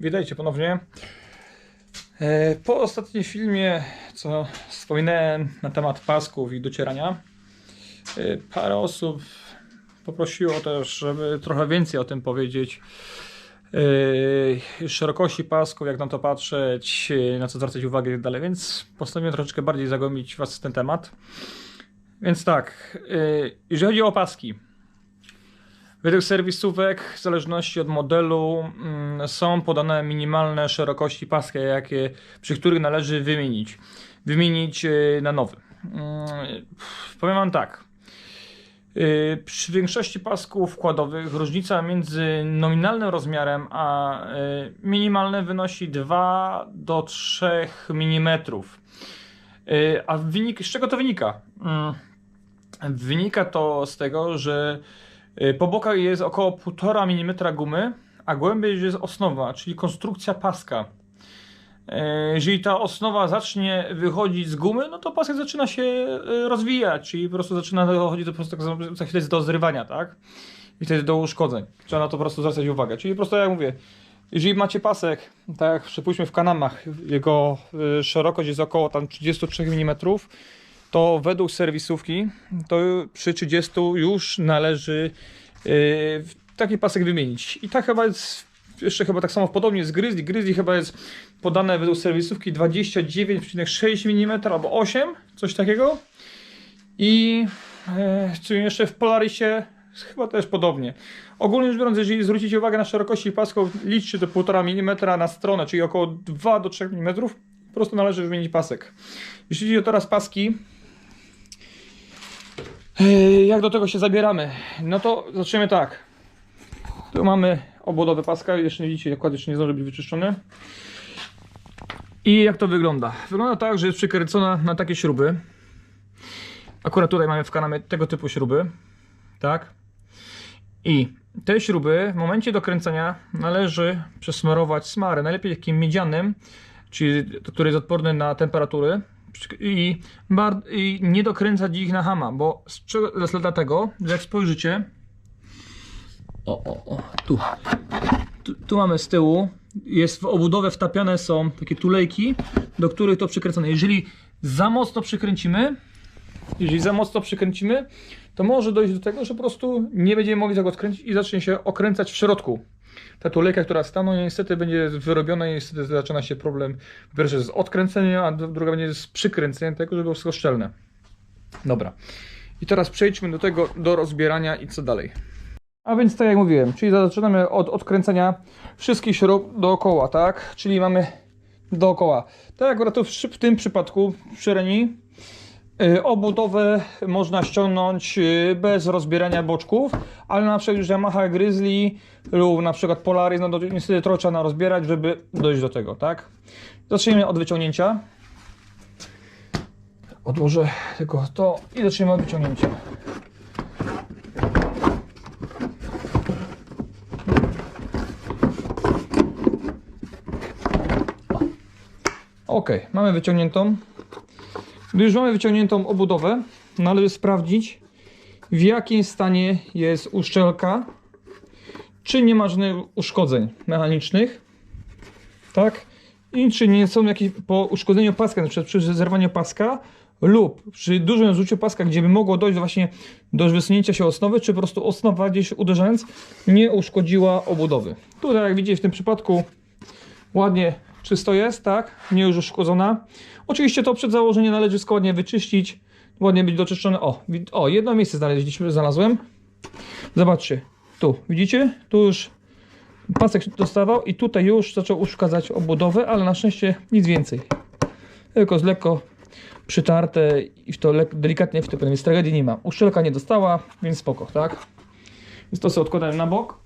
Witajcie ponownie. E, Po ostatnim filmie, co wspominałem na temat pasków i docierania, e, parę osób poprosiło też, żeby trochę więcej o tym powiedzieć. E, Szerokości pasków, jak na to patrzeć, na co zwracać uwagę i tak dalej, więc postanowiłem troszeczkę bardziej zagłębić Was w ten temat. Więc tak, jeżeli chodzi o paski, Według serwisówek, w zależności od modelu, mm, są podane minimalne szerokości paska, jakie, przy których należy wymienić. Wymienić y, na nowy. Mm, Powiem Wam tak. Y, Przy większości pasków wkładowych różnica między nominalnym rozmiarem a y, minimalnym wynosi 2 do 3 mm. A wynik, z czego to wynika? Mm, Wynika to z tego, że po bokach jest około 1,5 mm gumy, a głębiej jest osnowa, czyli konstrukcja paska. Y, Jeżeli ta osnowa zacznie wychodzić z gumy, no to pasek zaczyna się y, rozwijać, czyli po prostu zaczyna dochodzić do, po prostu, tak za chwilę do zrywania, tak? I wtedy do uszkodzeń. Trzeba na to po prostu zwracać uwagę. Czyli po prostu jak mówię, jeżeli macie pasek, tak jak przypuśćmy w Kanamach, jego y, szerokość jest około tam 33 mm, to według serwisówki to przy 30 już należy yy, taki pasek wymienić. I tak chyba jest, jeszcze chyba tak samo podobnie z Grizzly. Grizzly chyba jest podane według serwisówki 29,6 mm albo 8, coś takiego. I e, jeszcze w Polarisie chyba też podobnie. Ogólnie rzecz biorąc, jeżeli zwrócicie uwagę na szerokości pasków, liczcie to 1,5 mm na stronę, czyli około 2 do 3 mm, po prostu należy wymienić pasek. Jeśli chodzi o teraz paski, Jak do tego się zabieramy? No to zaczniemy tak. Tu mamy obwodowy paska, jeszcze nie widzicie, dokładnie jeszcze nie zdąży być wyczyszczony. I jak to wygląda? Wygląda tak, że jest przykręcona na takie śruby. Akurat tutaj mamy w kanale tego typu śruby. Tak. I te śruby w momencie dokręcania należy przesmarować smarem, najlepiej takim miedzianym, czyli który jest odporny na temperatury i, bar- i nie dokręcać ich na hama, bo z czego dlatego, że jak spojrzycie o, o, o, tu. tu tu mamy z tyłu jest w obudowę wtapiane są takie tulejki, do których to przykręcone. Jeżeli za mocno przykręcimy, jeżeli za mocno przykręcimy, to może dojść do tego, że po prostu nie będziemy mogli tego odkręcić i zacznie się okręcać w środku. Ta tulejka, która staną, niestety będzie wyrobiona i niestety zaczyna się problem pierwsze z odkręceniem, a druga będzie z przykręceniem tego, żeby było wszystko szczelne. Dobra. I teraz przejdźmy do tego, do rozbierania i co dalej. A więc tak jak mówiłem, czyli zaczynamy od odkręcenia wszystkich śrub dookoła, tak? Czyli mamy dookoła. Tak akurat tu w, tym przypadku przy Reni obudowę można ściągnąć y, bez rozbierania boczków, ale na przykład Yamaha Grizzly lub na przykład Polaris, no to niestety trochę trzeba rozbierać, żeby dojść do tego, tak? Zacznijmy od wyciągnięcia. Odłożę tylko to i zaczniemy od wyciągnięcia. Ok, mamy wyciągniętą. Gdy już mamy wyciągniętą obudowę, należy sprawdzić w jakim stanie jest uszczelka, czy nie ma żadnych uszkodzeń mechanicznych, tak? I czy nie są jakieś po uszkodzeniu paska, na przykład przy zerwaniu paska lub przy dużym zużyciu paska, gdzie by mogło dojść właśnie do wysunięcia się osnowy, czy po prostu osnowa gdzieś uderzając nie uszkodziła obudowy. Tutaj jak widzicie w tym przypadku ładnie czysto jest, tak? Nie już uszkodzona. Oczywiście to przed założeniem należy składnie wyczyścić, ładnie być doczyszczone. O, o jedno miejsce znaleźliśmy, znalazłem. Zobaczcie, tu, widzicie? Tu już pasek dostawał i tutaj już zaczął uszkadzać obudowę, ale na szczęście nic więcej. Tylko z lekko przytarte i w to delikatnie wtopione, więc tragedii nie ma. Uszczelka nie dostała, więc spoko, tak? Więc to sobie odkładałem na bok.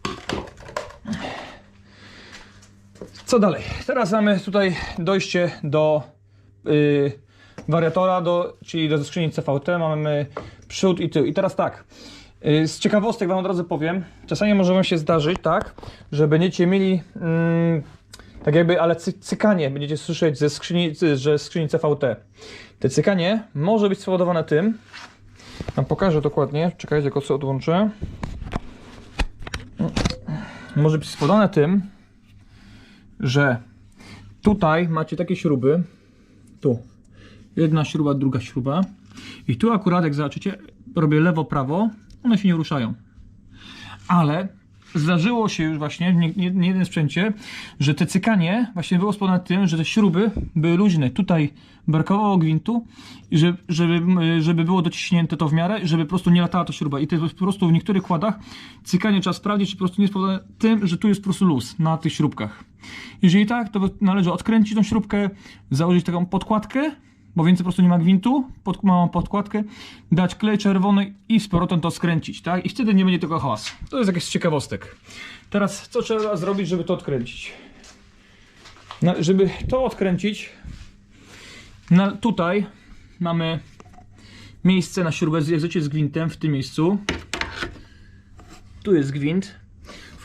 Co dalej? Teraz mamy tutaj dojście do yy, wariatora, do, czyli do skrzyni CVT. Mamy przód i tył. I teraz tak. yy, Z ciekawostek Wam od razu powiem. Czasami może Wam się zdarzyć, tak, że będziecie mieli mm, tak jakby, ale cy, cykanie będziecie słyszeć ze skrzyni, że skrzyni CVT. Te cykanie może być spowodowane tym. Wam pokażę dokładnie. Czekajcie, tylko co odłączę. Może być spowodowane tym, że tutaj macie takie śruby, tu, jedna śruba, druga śruba. I tu akurat jak zobaczycie, robię lewo, prawo, one się nie ruszają. Ale zdarzyło się już właśnie w nie, jednym sprzęcie, że te cykanie właśnie było spowodowane tym, że te śruby były luźne. Tutaj brakowało gwintu, żeby, żeby, żeby było dociśnięte to w miarę, żeby po prostu nie latała ta śruba. I to jest po prostu w niektórych kładach cykanie trzeba sprawdzić, czy po prostu nie jest spowodowane tym, że tu jest po prostu luz na tych śrubkach. Jeżeli tak, to należy odkręcić tą śrubkę, założyć taką podkładkę, bo więcej po prostu nie ma gwintu, pod, podkładkę, dać klej czerwony i z powrotem to skręcić, tak? I wtedy nie będzie tego hałasu. To jest jakieś z ciekawostek. Teraz co trzeba zrobić, żeby to odkręcić? No, żeby to odkręcić, tutaj mamy miejsce na śrubę, jak z gwintem w tym miejscu. Tu jest gwint.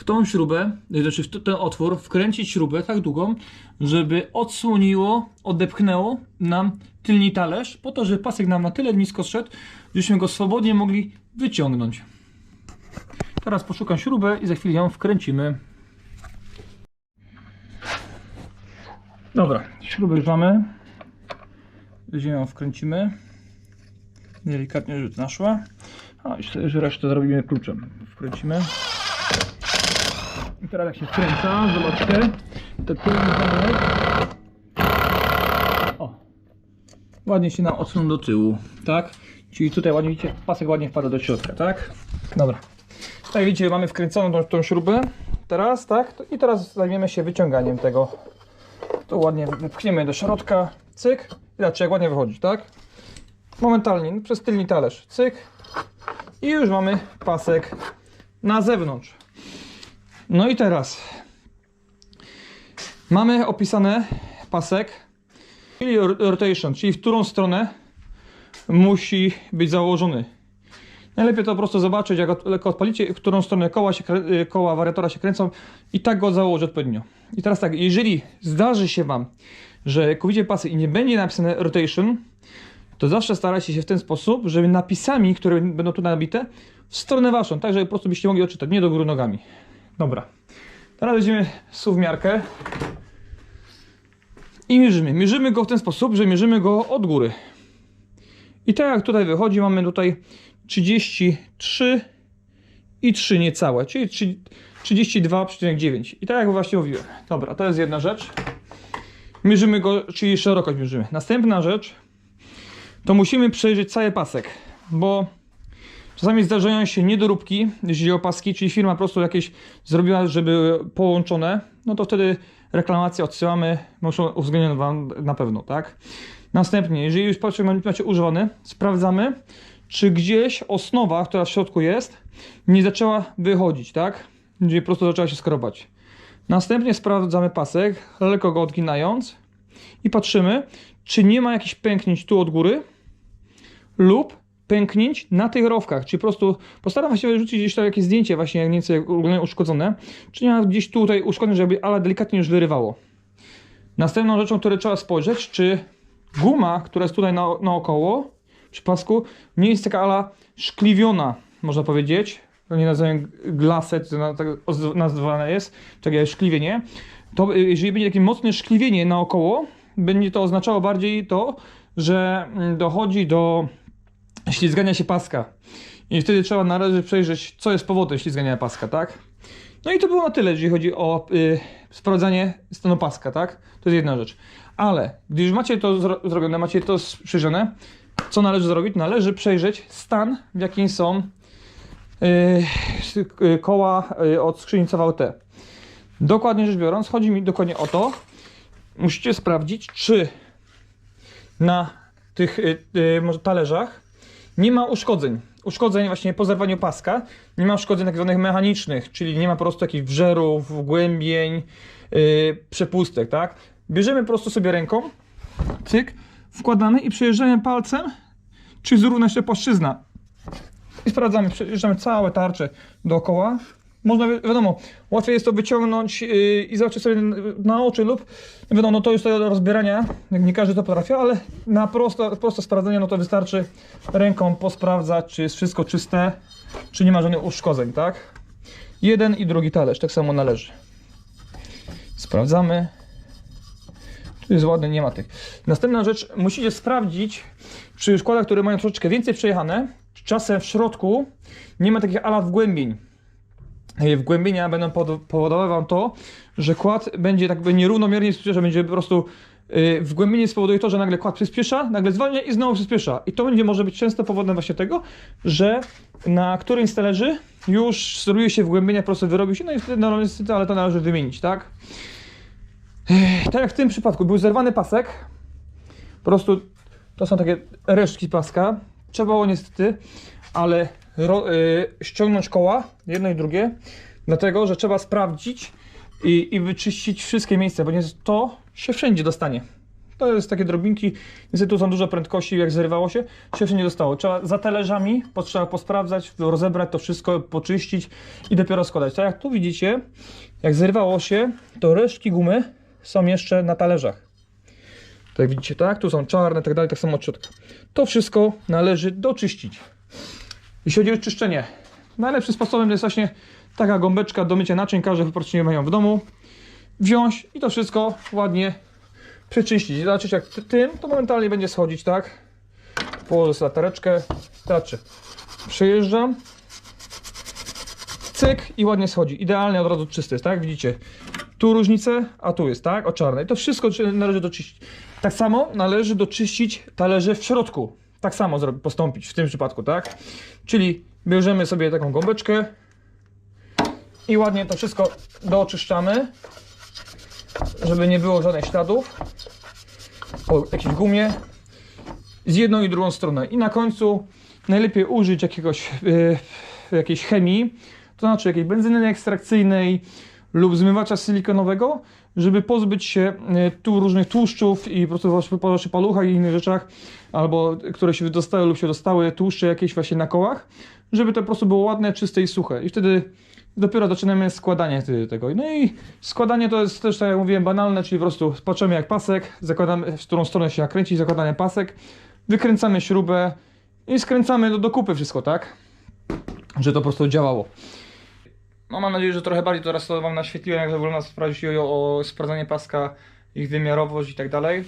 W tą śrubę, znaczy w ten otwór, wkręcić śrubę tak długą, żeby odsłoniło, odepchnęło nam tylni talerz, po to, żeby pasek nam na tyle nisko zszedł, żebyśmy go swobodnie mogli wyciągnąć. Teraz poszukam śrubę i za chwilę ją wkręcimy. Dobra, śrubę już mamy. Weźmiemy ją, wkręcimy. Delikatnie, żeby naszła. A myślę, że resztę zrobimy kluczem. Wkręcimy. Teraz jak się wkręca, zobaczcie, to tylny. O. Ładnie się nam odsunął do tyłu, tak? Czyli tutaj ładnie widzicie, pasek ładnie wpada do środka, tak? Dobra. Tak widzicie, mamy wkręconą tą, tą śrubę. Teraz, tak? I teraz zajmiemy się wyciąganiem tego. Tu ładnie wypchniemy do środka, cyk. Zobaczcie, jak ładnie wychodzi, tak? Momentalnie, przez tylny talerz, cyk. I już mamy pasek na zewnątrz. No i teraz mamy opisane pasek, czyli rotation, czyli w którą stronę musi być założony. Najlepiej to po prostu zobaczyć, jak odpalicie, w którą stronę koła, się, krę- koła wariatora się kręcą i tak go założyć odpowiednio. I teraz tak, jeżeli zdarzy się Wam, że kupicie pasy i nie będzie napisane rotation, to zawsze starajcie się w ten sposób, żeby napisami, które będą tu nabite, w stronę Waszą, tak żeby po prostu byście mogli odczytać, nie do góry nogami. Dobra. Teraz weźmiemy suwmiarkę i mierzymy. Mierzymy go w ten sposób, że mierzymy go od góry. I tak jak tutaj wychodzi, mamy tutaj 33 i 3 niecałe, czyli 3 32,9. I tak jak właśnie mówiłem. Dobra, to jest jedna rzecz. Mierzymy go, czyli szerokość mierzymy. Następna rzecz to musimy przejrzeć cały pasek, bo czasami zdarzają się niedoróbki, jeśli chodzi o paski, czyli firma po prostu jakieś zrobiła, żeby połączone, no to wtedy reklamację odsyłamy, muszą uwzględnione wam na pewno, tak? Następnie, jeżeli już patrzymy, macie używany, sprawdzamy, czy gdzieś osnowa, która w środku jest, nie zaczęła wychodzić, tak? Gdzie po prostu zaczęła się skrobać. Następnie sprawdzamy pasek, lekko go odginając i patrzymy, czy nie ma jakichś pęknięć tu od góry lub pęknięć na tych rowkach, czyli po prostu postaram się wyrzucić gdzieś tam jakieś zdjęcie właśnie jak nieco ogólnie uszkodzone, czy nie ma gdzieś tutaj uszkodzeń, żeby ale delikatnie już wyrywało. Następną rzeczą, którą trzeba spojrzeć, czy guma, która jest tutaj na, naokoło przy pasku, nie jest taka ala szkliwiona, można powiedzieć. To nie nazywają glaset, to tak nazwane jest, takie szkliwienie. To y, jeżeli będzie takie mocne szkliwienie naokoło, będzie to oznaczało bardziej to, że mm, dochodzi do ślizgania się paska. I wtedy trzeba należy przejrzeć, co jest powodem ślizgania paska, tak? No i to było na tyle, jeżeli chodzi o y, sprawdzanie stanu paska, tak? To jest jedna rzecz. Ale gdy już macie to zro zrobione, macie to przejrzone, co należy zrobić? Należy przejrzeć stan, w jakim są y, y, koła y, od skrzyni CVT. Dokładnie rzecz biorąc, chodzi mi dokładnie o to, musicie sprawdzić, czy na tych y, y, talerzach nie ma uszkodzeń. Uszkodzeń właśnie po zerwaniu paska, nie ma uszkodzeń tak zwanych mechanicznych, czyli nie ma po prostu jakichś wżerów, wgłębień, yy, przepustek, tak? Bierzemy po prostu sobie ręką, cyk, wkładamy i przejeżdżamy palcem, czy zrówna się płaszczyzna. I sprawdzamy, przejeżdżamy całe tarcze dookoła. Można, wi- wiadomo, łatwiej jest to wyciągnąć yy, i zobaczyć sobie na oczy lub, wiadomo, no to już do rozbierania, nie każdy to potrafi, ale na prosto, proste sprawdzenie, no to wystarczy ręką posprawdzać, czy jest wszystko czyste, czy nie ma żadnych uszkodzeń, tak? Jeden i drugi talerz, tak samo należy. Sprawdzamy. Tu jest ładny, nie ma tych. Następna rzecz, musicie sprawdzić przy szkładach, które mają troszeczkę więcej przejechane, czasem w środku nie ma takich ala wgłębień. E, Wgłębienia będą powodo- powodowały wam to, że kład będzie tak jakby nierównomiernie przyspieszał, będzie po prostu yy, wgłębienie spowoduje to, że nagle kład przyspiesza, nagle zwalnia i znowu przyspiesza. I to będzie może być często powodem właśnie tego, że na którymś z już steruje się wgłębienia, po prostu wyrobił się, no i wtedy no, niestety, ale to należy wymienić, tak? Ech, Tak jak w tym przypadku, był zerwany pasek, po prostu to są takie resztki paska, trzeba było niestety, ale ro, y, ściągnąć koła, jedno i drugie, dlatego, że trzeba sprawdzić i, i wyczyścić wszystkie miejsca, bo nie to się wszędzie dostanie. To jest takie drobinki, niestety tu są duże prędkości, jak zrywało się, się wszędzie dostało. Trzeba za talerzami, trzeba posprawdzać, rozebrać to wszystko, poczyścić i dopiero składać. Tak jak tu widzicie, jak zrywało się, to resztki gumy są jeszcze na talerzach. Tak widzicie, tak? Tu są czarne, tak dalej, tak samo od środka. To wszystko należy doczyścić. Jeśli chodzi o czyszczenie, najlepszym sposobem jest właśnie taka gąbeczka do mycia naczyń, każdy po prostu nie mają w domu. Wziąć i to wszystko ładnie przeczyścić. Zobaczyć jak ty- tym, to momentalnie będzie schodzić, tak? Położę sobie latareczkę, starczy. Przejeżdżam. Cyk i ładnie schodzi. Idealnie od razu czysty jest, tak? Widzicie? Tu różnicę, a tu jest, tak? O czarnej. To wszystko należy doczyścić. Tak samo należy doczyścić talerze w środku. Tak samo postąpić w tym przypadku, tak? Czyli bierzemy sobie taką gąbeczkę i ładnie to wszystko dooczyszczamy, żeby nie było żadnych śladów po jakiejś gumie z jedną i drugą stronę. I na końcu najlepiej użyć jakiegoś, yy, jakiejś chemii, to znaczy jakiejś benzyny ekstrakcyjnej lub zmywacza silikonowego, żeby pozbyć się yy, tu różnych tłuszczów i po prostu właśnie po paluchach i innych rzeczach, albo które się dostały lub się dostały, tłuszcze jakieś właśnie na kołach, żeby to po prostu było ładne, czyste i suche. I wtedy dopiero zaczynamy składanie tego. No i składanie to jest też, tak jak mówiłem, banalne, czyli po prostu patrzymy jak pasek, zakładamy, w którą stronę się nakręci, zakładamy pasek, wykręcamy śrubę i skręcamy do, do kupy wszystko, tak? Że to po prostu działało. No mam nadzieję, że trochę bardziej teraz to wam naświetliłem, jak wygląda sprawdzić o sprawdzanie paska, ich wymiarowość i tak dalej.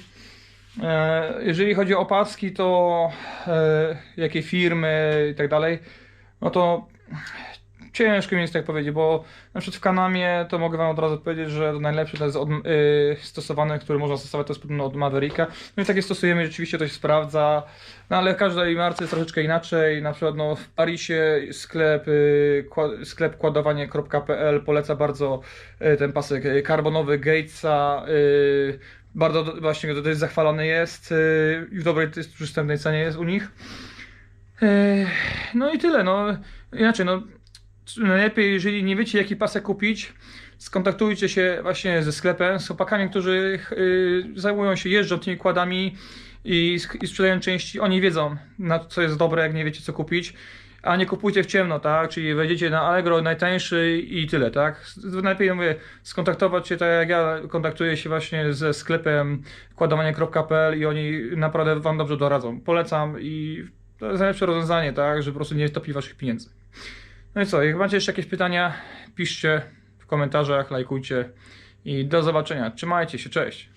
E, Jeżeli chodzi o paski, to e, jakie firmy i tak dalej, no to ciężko mi jest tak powiedzieć, bo na przykład w Kanamie to mogę wam od razu powiedzieć, że to najlepsze to jest od, y, stosowane, które można stosować, to jest podobno od Mavericka. No i takie stosujemy, rzeczywiście to się sprawdza, no ale w każdej marce jest troszeczkę inaczej. Na przykład no, w Parisie sklep, y, kła- sklep kładowanie.pl poleca bardzo y, ten pasek karbonowy Gatesa. Y, bardzo do- właśnie to jest zachwalony jest y, i w dobrej jest przystępnej cenie jest u nich. Y, No i tyle, no inaczej, no najlepiej, jeżeli nie wiecie, jaki pasek kupić, skontaktujcie się właśnie ze sklepem, z chłopakami, którzy yy, zajmują się, jeżdżą tymi kładami i, i sprzedają części. Oni wiedzą, na co jest dobre, jak nie wiecie, co kupić. A nie kupujcie w ciemno, tak? Czyli wejdziecie na Allegro najtańszy i tyle, tak? Najlepiej mówię, skontaktować się tak jak ja kontaktuję się właśnie ze sklepem kładowanie.pl i oni naprawdę wam dobrze doradzą. Polecam i to jest najlepsze rozwiązanie, tak? Że po prostu nie topi waszych pieniędzy. No i co, jak macie jeszcze jakieś pytania, piszcie w komentarzach, lajkujcie i do zobaczenia. Trzymajcie się, cześć.